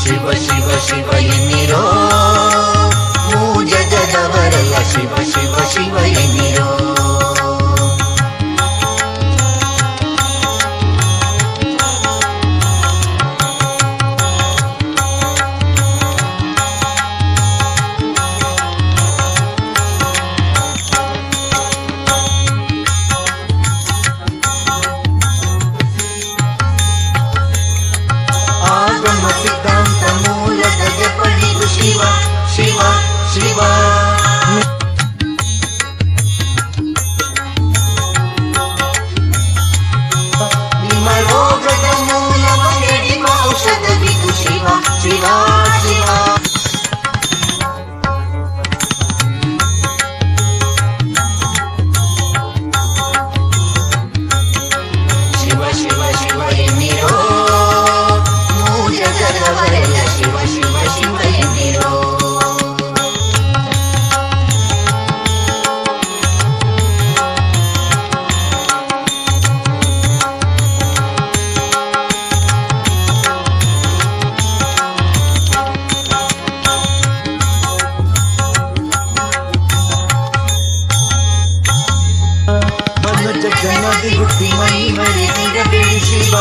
Shiva Shiva Shiva ఎన్నిరో మూజ జగదవరల Shiva Shiva Shiva ఎన్నిరో Shiva Shiva Shiva Shiva ಜನದಿ ಹುಟ್ಟಿ ಮೈ ಮರಿದಿರದೆ ಶಿವ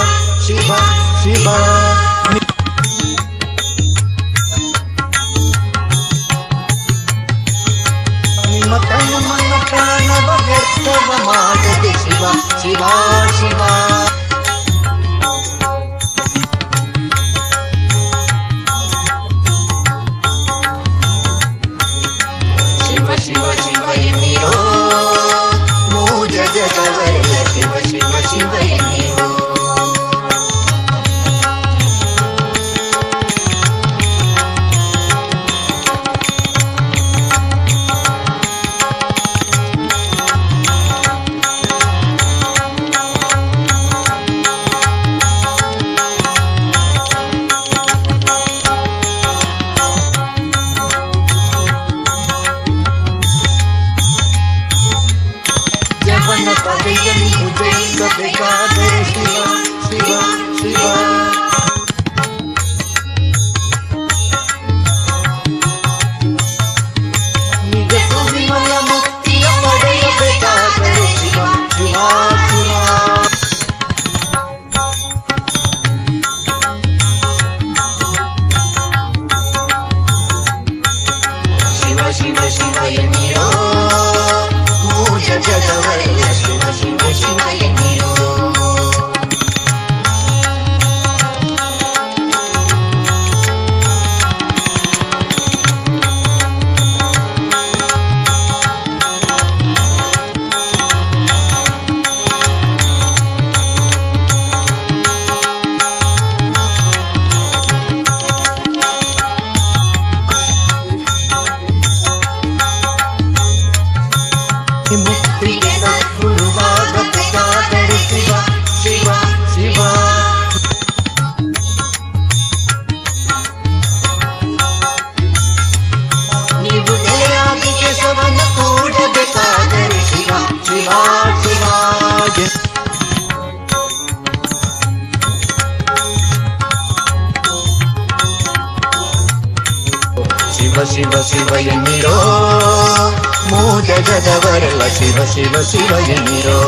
ಶಿವ ಶಿವ ನಿಮ್ಮ ತನ್ನ ಮನ ಪ್ರಾಣವ ವ್ಯರ್ಥವ ಮಾಡದೆ ಶಿವ ಶಿವ you. శివ శివ ఎన్నిరో. మూజ జగవరల శివ శివ శివ ఎన్నిరో.